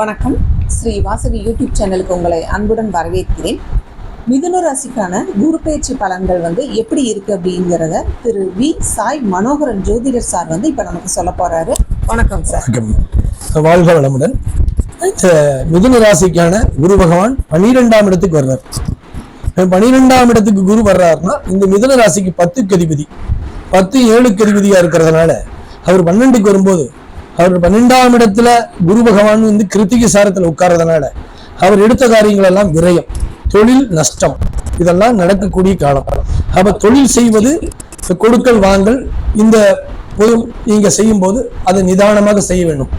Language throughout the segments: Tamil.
வணக்கம். ஸ்ரீ வாசவி யூடியூப் சேனலுக்கு உங்களை அன்புடன் வரவேற்கிறேன். மிதுன ராசிக்கான குரு பயிற்சி பலன்கள் வந்து எப்படி இருக்கு அப்படிங்கிறத திரு வி. சாய் மனோகரன் ஜோதிடர் சார் வந்து இப்போ நமக்கு சொல்ல போறாரு. வணக்கம் சார். வணக்கம். வாழ்க வளமுடன். இந்த மிதுன ராசிக்கான குரு பகவான் பன்னிரெண்டாம் இடத்துக்கு வர்றார். பன்னிரெண்டாம் இடத்துக்கு குரு வர்றாருன்னா இந்த மிதுன ராசிக்கு பத்துக்கு அதிபதி. பத்து ஏழுக்கு அதிபதியா இருக்கிறதுனால அவர் பன்னெண்டுக்கு வரும்போது அவர் பன்னெண்டாம் இடத்துல குரு பகவான் வந்து கிருத்திகை சாரத்துல உட்கார்றதுனால அவர் எடுத்த காரியங்கள் எல்லாம் விரயம் தொழில் நஷ்டம் இதெல்லாம் நடக்கக்கூடிய காலம். அப்ப தொழில் செய்வது கொடுக்கல் வாங்கல் இந்த பொது நீங்க செய்யும் போது அதை நிதானமாக செய்ய வேண்டும்.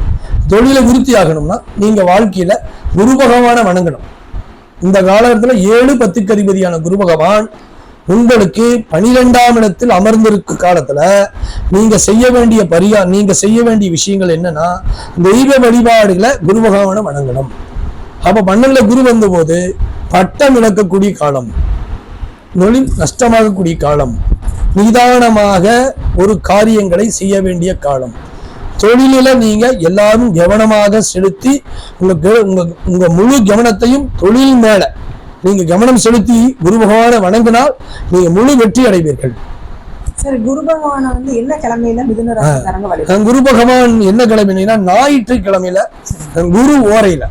தொழிலை விருத்தி ஆகணும்னா நீங்க வாழ்க்கையில குரு பகவானை வணங்கணும். இந்த காலத்துல ஏழு பத்துக்கு அதிபதியான குரு பகவான் உங்களுக்கு பனிரெண்டாம் இடத்தில் அமர்ந்திருக்கும் காலத்துல நீங்க செய்ய வேண்டிய பரிகா நீங்க செய்ய வேண்டிய விஷயங்கள் என்னன்னா தெய்வ வழிபாடுகளை குரு பகவானை வணங்கணும். அப்ப மண்ணில் குரு வந்தபோது பட்டம் இழக்கக்கூடிய காலம் நொழி நஷ்டமாகக்கூடிய காலம் நிதானமாக ஒரு காரியங்களை செய்ய வேண்டிய காலம். தொழிலில் நீங்க எல்லாரும் கவனமாக செலுத்தி உங்களுக்கு உங்கள் உங்கள் உங்க முழு கவனத்தையும் தொழில் மேல நீங்க கவனம் செலுத்தி குரு பகவானை வணங்கினால் நீங்க முழு வெற்றி அடைவீர்கள். சார் குரு பகவானை வந்து என்ன கிழமையில மிதுன ராசிக்காரங்க குரு பகவான் என்ன கிழமைனா ஞாயிற்றுக்கிழமையில அஹ் குரு ஓரையில.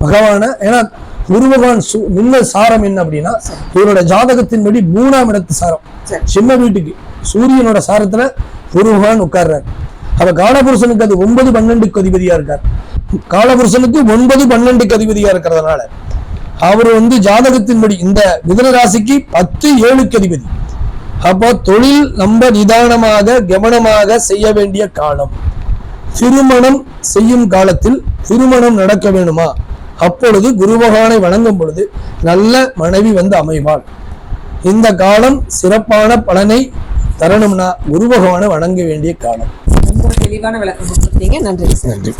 பகவான ஏன்னா குரு பகவான் முன்ன சாரம் என்ன அப்படின்னா இவரோட ஜாதகத்தின்படி மூணாம் இடத்து சாரம். சரி. சிம்ம வீட்டுக்கு சூரியனோட சாரத்துல குரு பகவான் உட்கார்றார். அப்ப காலபுருஷனுக்கு அது ஒன்பது பன்னெண்டுக்கு அதிபதியா இருக்கார். காலபுருஷனுக்கு ஒன்பது பன்னெண்டுக்கு அதிபதியா இருக்கிறதுனால அவர் வந்து ஜாதகத்தின்படி இந்த மிதுன ராசிக்கு பத்து ஏழுக்கு அதிபதி. அப்போ தொழில் நம்ம நிதானமாக கவனமாக செய்ய வேண்டிய காலம். திருமணம் செய்யும் காலத்தில் திருமணம் நடக்க வேணுமா? அப்பொழுது குரு பகவானை வணங்கும் பொழுது நல்ல மனைவி வந்து அமைவாள். இந்த காலம் சிறப்பான பலனை தரணும்னா குரு பகவானை வணங்க வேண்டிய காலம். ரொம்ப தெளிவான விளக்கம் நன்றி. நன்றி.